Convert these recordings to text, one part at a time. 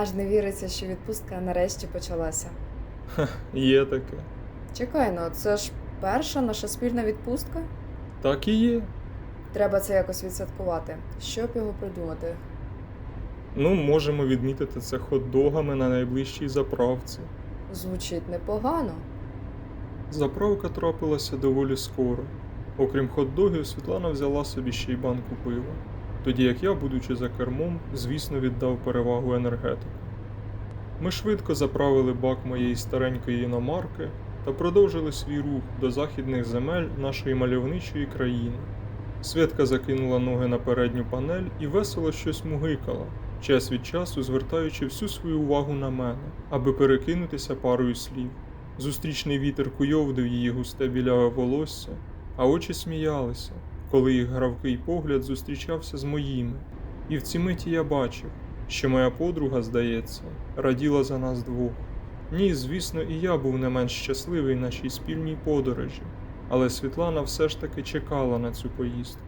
Аж не віриться, що відпустка нарешті почалася. Є таке. Чекай, ну це ж перша наша спільна відпустка. Так і є. Треба це якось відсвяткувати. Щоб його придумати. Ну, можемо відмітити це хот-догами на найближчій заправці. Звучить непогано. Заправка трапилася доволі скоро. Окрім хот-догів, Світлана взяла собі ще й банку пива. Тоді як я, будучи за кермом, звісно, віддав перевагу енергетику. Ми швидко заправили бак моєї старенької іномарки та продовжили свій рух до західних земель нашої мальовничої країни. Святка закинула ноги на передню панель і весело щось мугикала, час від часу звертаючи всю свою увагу на мене, аби перекинутися парою слів. Зустрічний вітер куйовдив її густе біляве волосся, а очі сміялися, коли їх гравкий погляд зустрічався з моїми. І в ці миті я бачив, що моя подруга, здається, раділа за нас двох. Ні, звісно, і я був не менш щасливий нашій спільній подорожі, але Світлана все ж таки чекала на цю поїздку.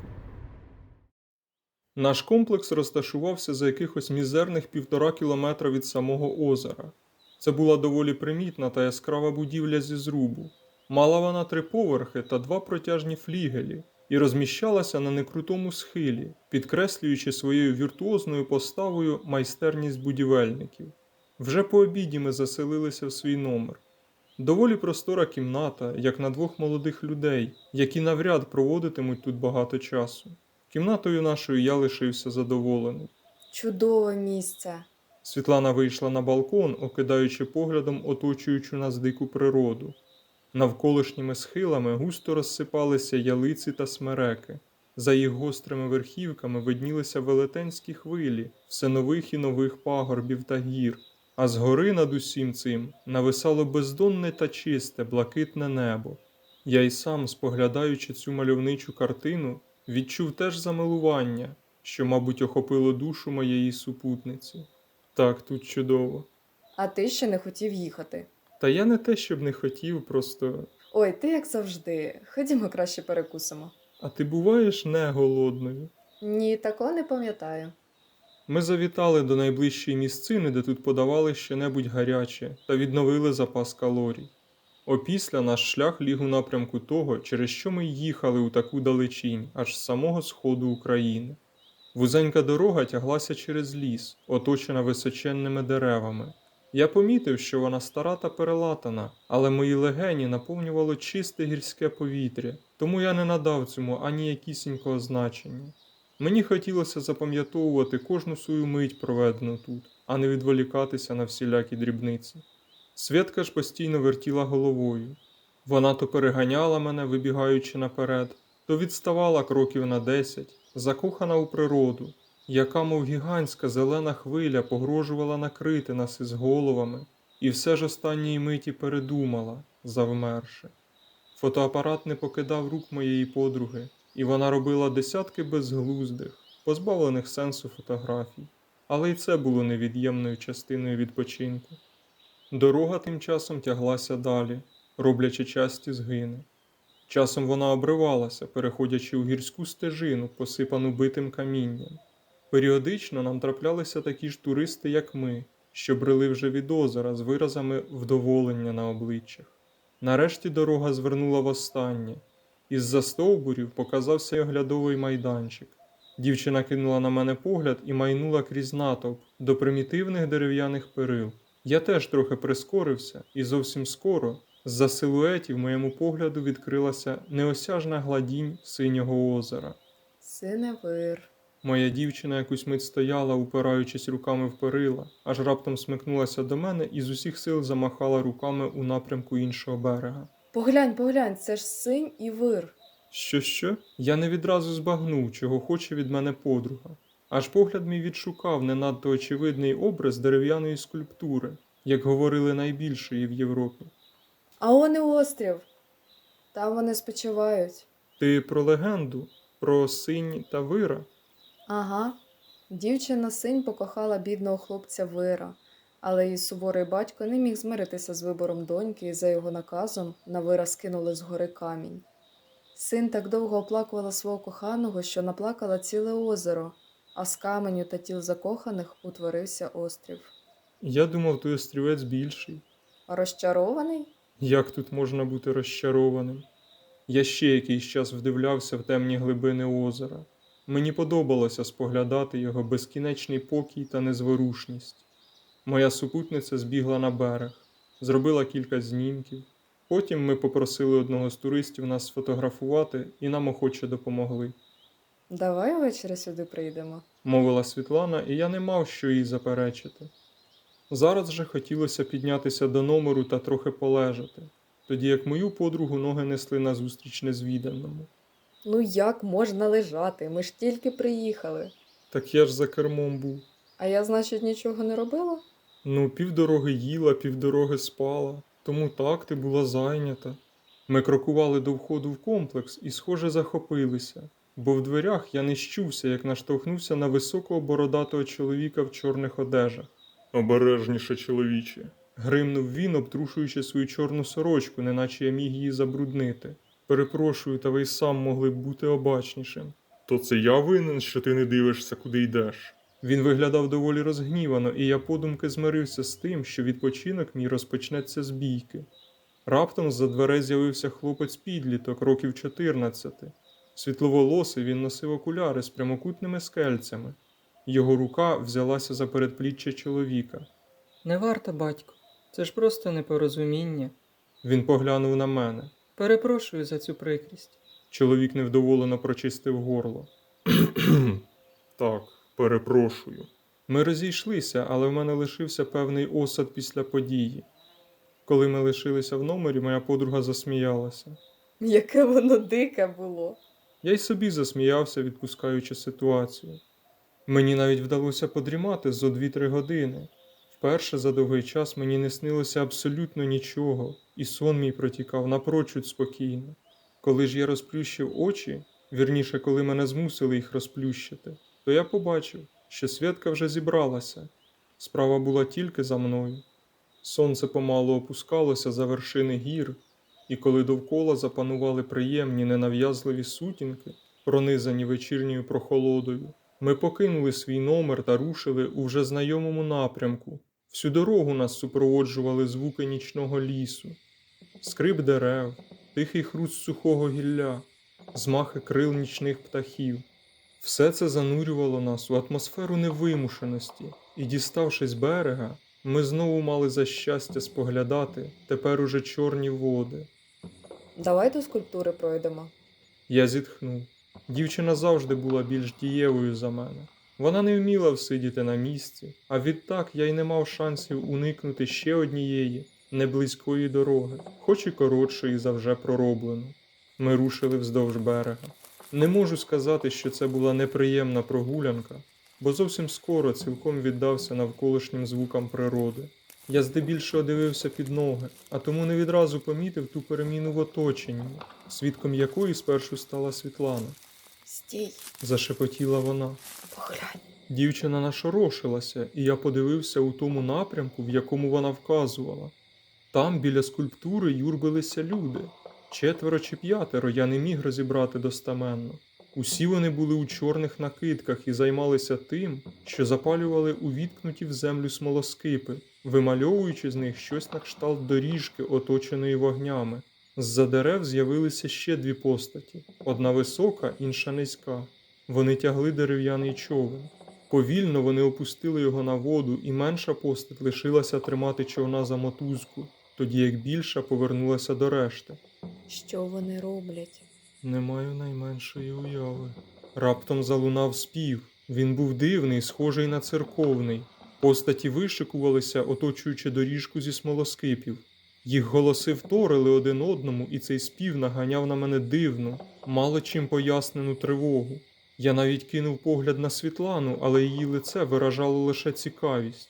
Наш комплекс розташувався за якихось мізерних півтора кілометра від самого озера. Це була доволі примітна та яскрава будівля зі зрубу. Мала вона три поверхи та два протяжні флігелі і розміщалася на некрутому схилі, підкреслюючи своєю віртуозною поставою майстерність будівельників. Вже по обіді ми заселилися в свій номер. Доволі простора кімната, як на двох молодих людей, які навряд проводитимуть тут багато часу. Кімнатою нашою я лишився задоволений. Чудове місце. Світлана вийшла на балкон, окидаючи поглядом оточуючу нас дику природу. Навколишніми схилами густо розсипалися ялиці та смереки. За їх гострими верхівками виднілися велетенські хвилі, все нових і нових пагорбів та гір. А згори над усім цим нависало бездонне та чисте, блакитне небо. Я й сам, споглядаючи цю мальовничу картину, відчув теж замилування, що, мабуть, охопило душу моєї супутниці. Так, тут чудово. А ти ще не хотів їхати. Та я не те, щоб не хотів, просто. Ой, ти як завжди. Ходімо краще перекусимо. А ти буваєш не голодною? Ні, такого не пам'ятаю. Ми завітали до найближчої місцини, де тут подавали щонебудь гаряче, та відновили запас калорій. Опісля наш шлях ліг у напрямку того, через що ми їхали у таку далечінь, аж з самого сходу України. Вузенька дорога тяглася через ліс, оточена височенними деревами. Я помітив, що вона стара та перелатана, але мої легені наповнювало чисте гірське повітря, тому я не надав цьому ані якісінького значення. Мені хотілося запам'ятовувати кожну свою мить, проведену тут, а не відволікатися на всілякі дрібниці. Святка ж постійно вертіла головою. Вона то переганяла мене, вибігаючи наперед, то відставала кроків на десять, закохана у природу, яка, мов гігантська зелена хвиля, погрожувала накрити нас із головами, і все ж останньої миті передумала, завмерши. Фотоапарат не покидав рук моєї подруги, і вона робила десятки безглуздих, позбавлених сенсу фотографій, але й це було невід'ємною частиною відпочинку. Дорога тим часом тяглася далі, роблячи часті згини. Часом вона обривалася, переходячи у гірську стежину, посипану битим камінням. Періодично нам траплялися такі ж туристи, як ми, що брели вже від озера з виразами вдоволення на обличчях. Нарешті дорога звернула востаннє. Із-за стовбурів показався оглядовий майданчик. Дівчина кинула на мене погляд і майнула крізь натовп до примітивних дерев'яних перил. Я теж трохи прискорився, і зовсім скоро з-за силуетів моєму погляду відкрилася неосяжна гладінь синього озера. Синевир. Моя дівчина якусь мить стояла, упираючись руками в перила, аж раптом смикнулася до мене і з усіх сил замахала руками у напрямку іншого берега. Поглянь, поглянь, це ж синь і вир. Що, що? Я не відразу збагнув, чого хоче від мене подруга. Аж погляд мій відшукав не надто очевидний образ дерев'яної скульптури, як говорили найбільшої в Європі. А он і острів. Там вони спочивають. Ти про легенду, про синь та вира? Ага. Дівчина синь покохала бідного хлопця Вира, але її суворий батько не міг змиритися з вибором доньки, і за його наказом на вира скинули з гори камінь. Син так довго оплакувала свого коханого, що наплакала ціле озеро, а з каменю та тіл закоханих утворився острів. Я думав, той острівець більший. Розчарований? Як тут можна бути розчарованим? Я ще якийсь час вдивлявся в темні глибини озера. Мені подобалося споглядати його безкінечний покій та незворушність. Моя супутниця збігла на берег, зробила кілька знімків. Потім ми попросили одного з туристів нас сфотографувати і нам охоче допомогли. Давай ввечері сюди прийдемо. мовила Світлана, і я не мав що їй заперечити. Зараз же хотілося піднятися до номеру та трохи полежати, тоді як мою подругу ноги несли назустріч незвіданому. Ну як можна лежати? Ми ж тільки приїхали. Так я ж за кермом був. А я, значить, нічого не робила? Ну, півдороги їла, півдороги спала, тому так ти була зайнята. Ми крокували до входу в комплекс і, схоже, захопилися, бо в дверях я не щувся, як наштовхнувся на високого бородатого чоловіка в чорних одежах. Обережніше, чоловіче. Гримнув він, обтрушуючи свою чорну сорочку, неначе я міг її забруднити. Перепрошую, та ви й сам могли б бути обачнішим. То це я винен, що ти не дивишся, куди йдеш. Він виглядав доволі розгнівано, і я подумки змирився з тим, що відпочинок мій розпочнеться з бійки. Раптом з-за дверей з'явився хлопець підліток, років 14. Світловолосий він носив окуляри з прямокутними скельцями. Його рука взялася за передпліччя чоловіка. Не варто, батько. Це ж просто непорозуміння. Він поглянув на мене. Перепрошую за цю прикрість. Чоловік невдоволено прочистив горло. так, перепрошую. Ми розійшлися, але в мене лишився певний осад після події. Коли ми лишилися в номері, моя подруга засміялася. Яке воно дике було. Я й собі засміявся, відпускаючи ситуацію. Мені навіть вдалося подрімати зо 2-3 години. Вперше за довгий час мені не снилося абсолютно нічого, і сон мій протікав напрочуд спокійно. Коли ж я розплющив очі, вірніше, коли мене змусили їх розплющити, то я побачив, що святка вже зібралася. Справа була тільки за мною. Сонце помалу опускалося за вершини гір, і коли довкола запанували приємні ненав'язливі сутінки, пронизані вечірньою прохолодою, ми покинули свій номер та рушили у вже знайомому напрямку. Всю дорогу нас супроводжували звуки нічного лісу, скрип дерев, тихий хруст сухого гілля, змахи крил нічних птахів. Все це занурювало нас у атмосферу невимушеності, і, діставшись берега, ми знову мали за щастя споглядати тепер уже чорні води. Давай до скульптури пройдемо. Я зітхнув. Дівчина завжди була більш дієвою за мене. Вона не вміла всидіти на місці, а відтак я й не мав шансів уникнути ще однієї неблизької дороги, хоч і коротшої за вже пророблену. Ми рушили вздовж берега. Не можу сказати, що це була неприємна прогулянка, бо зовсім скоро цілком віддався навколишнім звукам природи. Я здебільшого дивився під ноги, а тому не відразу помітив ту переміну в оточенні, свідком якої спершу стала Світлана. Стій, Зашепотіла вона. поглянь. Дівчина нашорошилася, і я подивився у тому напрямку, в якому вона вказувала. Там біля скульптури юрбилися люди. Четверо чи п'ятеро я не міг розібрати достаменно. Усі вони були у чорних накидках і займалися тим, що запалювали увіткнуті в землю смолоскипи, вимальовуючи з них щось на кшталт доріжки, оточеної вогнями. З-за дерев з'явилися ще дві постаті: одна висока, інша низька. Вони тягли дерев'яний човен. Повільно вони опустили його на воду, і менша постать лишилася тримати човна за мотузку, тоді як більша повернулася до решти. Що вони роблять? Не маю найменшої уяви. Раптом залунав спів. Він був дивний, схожий на церковний. Постаті вишикувалися, оточуючи доріжку зі смолоскипів. Їх голоси вторили один одному, і цей спів наганяв на мене дивну, мало чим пояснену тривогу. Я навіть кинув погляд на Світлану, але її лице виражало лише цікавість.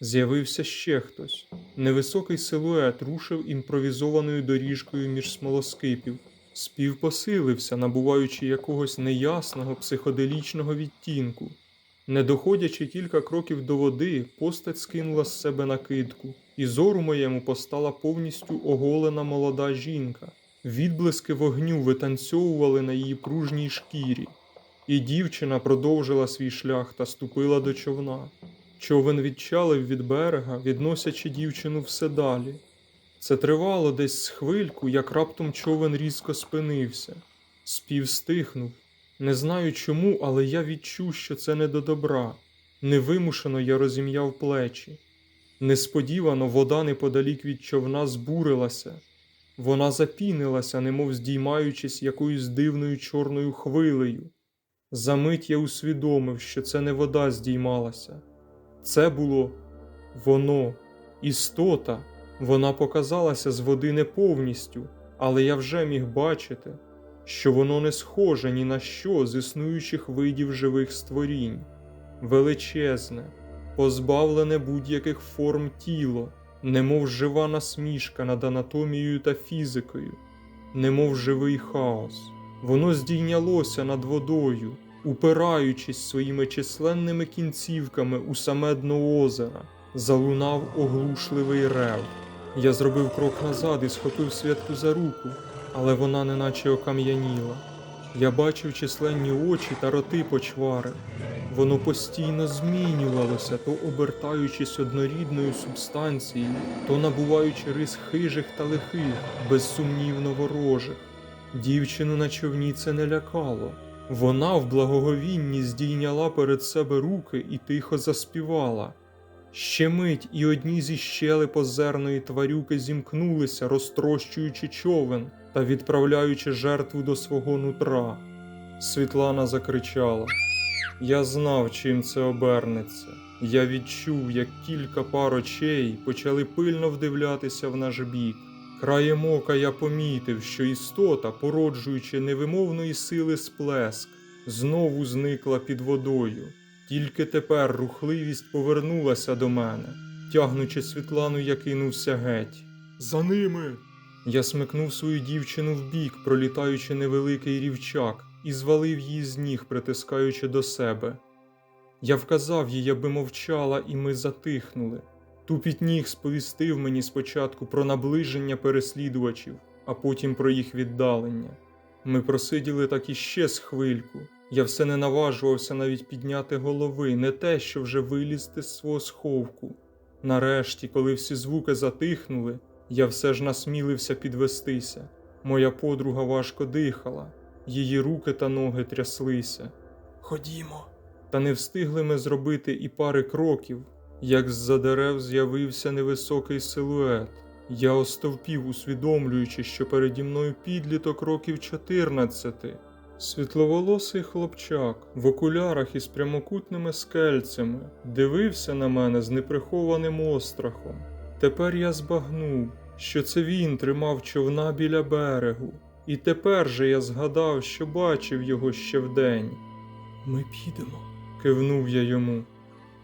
З'явився ще хтось. Невисокий силует рушив імпровізованою доріжкою між смолоскипів. Спів посилився, набуваючи якогось неясного психоделічного відтінку. Не доходячи кілька кроків до води, постать скинула з себе накидку, і зору моєму постала повністю оголена молода жінка. Відблиски вогню витанцьовували на її пружній шкірі, і дівчина продовжила свій шлях та ступила до човна. Човен відчалив від берега, відносячи дівчину все далі. Це тривало десь з хвильку, як раптом човен різко спинився. Спів стихнув. Не знаю чому, але я відчув, що це не до добра. Невимушено я розім'яв плечі. Несподівано вода неподалік від човна збурилася. Вона запінилася, немов здіймаючись якоюсь дивною чорною хвилею. Замить я усвідомив, що це не вода здіймалася. Це було воно, істота. Вона показалася з води не повністю, але я вже міг бачити, що воно не схоже ні на що з існуючих видів живих створінь, величезне, позбавлене будь-яких форм тіло, немов жива насмішка над анатомією та фізикою, немов живий хаос. Воно здійнялося над водою, упираючись своїми численними кінцівками у саме дно озера, залунав оглушливий рев. Я зробив крок назад і схопив святку за руку, але вона неначе окам'яніла. Я бачив численні очі та роти почвари. Воно постійно змінювалося, то обертаючись однорідною субстанцією, то набуваючи рис хижих та лихих, безсумнівно ворожих. Дівчину на човні це не лякало. Вона в благоговінні здійняла перед себе руки і тихо заспівала. Ще мить і одні зі щелеп озерної тварюки зімкнулися, розтрощуючи човен та відправляючи жертву до свого нутра. Світлана закричала. Я знав, чим це обернеться. Я відчув, як кілька пар очей почали пильно вдивлятися в наш бік. Краєм ока я помітив, що істота, породжуючи невимовної сили сплеск, знову зникла під водою. Тільки тепер рухливість повернулася до мене. Тягнучи Світлану, я кинувся геть. За ними. Я смикнув свою дівчину вбік, пролітаючи невеликий рівчак, і звалив її з ніг, притискаючи до себе. Я вказав їй, аби мовчала, і ми затихнули. Тупіт ніг сповістив мені спочатку про наближення переслідувачів, а потім про їх віддалення. Ми просиділи так іще з хвильку. Я все не наважувався навіть підняти голови, не те, що вже вилізти з свого сховку. Нарешті, коли всі звуки затихнули, я все ж насмілився підвестися. Моя подруга важко дихала, її руки та ноги тряслися. Ходімо. Та не встигли ми зробити і пари кроків, як з-за дерев з'явився невисокий силует. Я остовпів, усвідомлюючи, що переді мною підліток років 14. Світловолосий хлопчак в окулярах із прямокутними скельцями дивився на мене з неприхованим острахом. Тепер я збагнув, що це він тримав човна біля берегу, і тепер же я згадав, що бачив його ще вдень. Ми підемо, кивнув я йому.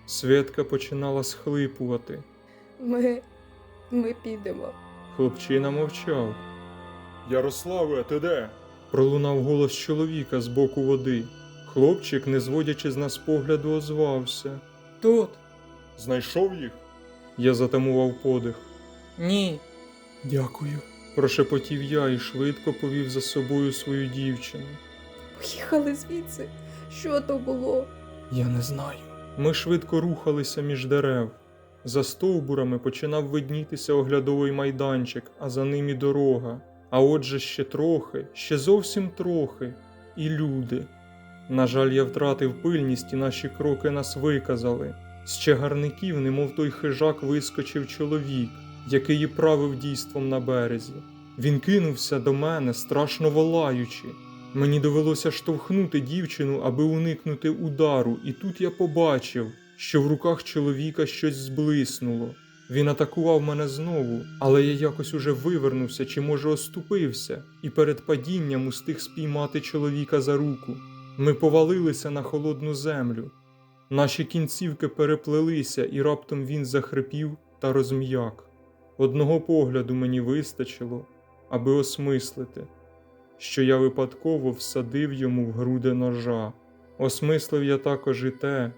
Святка починала схлипувати. Ми. ми підемо. Хлопчина мовчав. Ярославе, ти де? Пролунав голос чоловіка з боку води. Хлопчик, не зводячи з нас погляду, озвався. Тут? Знайшов їх? Я затамував подих. Ні. Дякую. Прошепотів я і швидко повів за собою свою дівчину. Поїхали звідси. Що то було? Я не знаю. Ми швидко рухалися між дерев. За стовбурами починав виднітися оглядовий майданчик, а за ним і дорога. А отже ще трохи, ще зовсім трохи, і люди. На жаль, я втратив пильність, і наші кроки нас виказали. З чагарників, немов той хижак, вискочив чоловік, який і правив дійством на березі. Він кинувся до мене, страшно волаючи. Мені довелося штовхнути дівчину, аби уникнути удару, і тут я побачив, що в руках чоловіка щось зблиснуло. Він атакував мене знову, але я якось уже вивернувся чи, може, оступився, і перед падінням устиг спіймати чоловіка за руку. Ми повалилися на холодну землю. Наші кінцівки переплелися, і раптом він захрипів та розм'як. Одного погляду мені вистачило, аби осмислити, що я випадково всадив йому в груди ножа. Осмислив я також і те,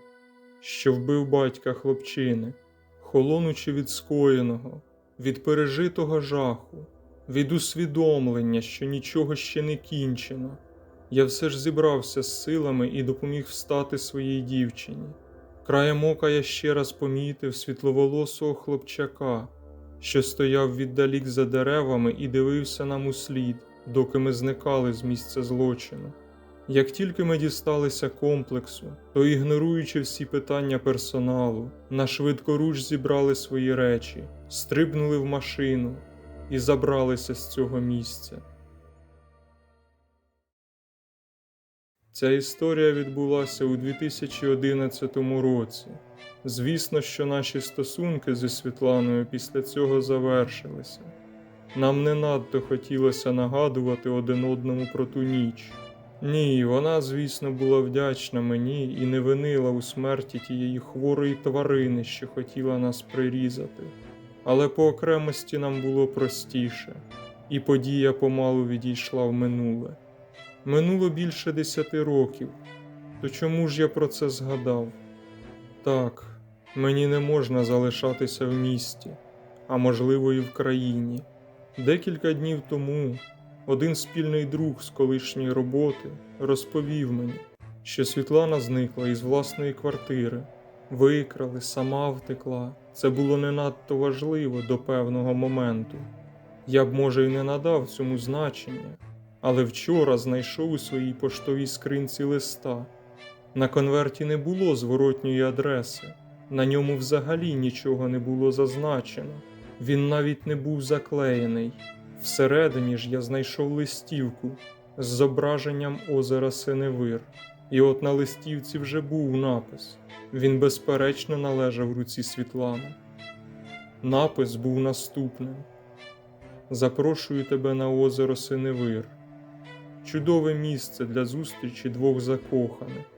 що вбив батька хлопчини, холонучи від скоєного, від пережитого жаху, від усвідомлення, що нічого ще не кінчено. Я все ж зібрався з силами і допоміг встати своїй дівчині. Краєм ока я ще раз помітив світловолосого хлопчака, що стояв віддалік за деревами і дивився нам услід, доки ми зникали з місця злочину. Як тільки ми дісталися комплексу, то, ігноруючи всі питання персоналу, на швидкоруч зібрали свої речі, стрибнули в машину і забралися з цього місця. Ця історія відбулася у 2011 році. Звісно, що наші стосунки зі Світланою після цього завершилися. Нам не надто хотілося нагадувати один одному про ту ніч. Ні, вона, звісно, була вдячна мені і не винила у смерті тієї хворої тварини, що хотіла нас прирізати. Але по окремості нам було простіше, і подія помалу відійшла в минуле. Минуло більше десяти років. То чому ж я про це згадав? Так, мені не можна залишатися в місті, а можливо і в країні. Декілька днів тому один спільний друг з колишньої роботи розповів мені, що Світлана зникла із власної квартири, викрали, сама втекла. Це було не надто важливо до певного моменту. Я б, може, і не надав цьому значення, але вчора знайшов у своїй поштовій скринці листа. На конверті не було зворотньої адреси, на ньому взагалі нічого не було зазначено. Він навіть не був заклеєний. Всередині ж я знайшов листівку з зображенням озера Синевир. І от на листівці вже був напис. Він безперечно належав руці Світлани. Напис був наступним: Запрошую тебе на озеро Синевир. Чудове місце для зустрічі двох закоханих.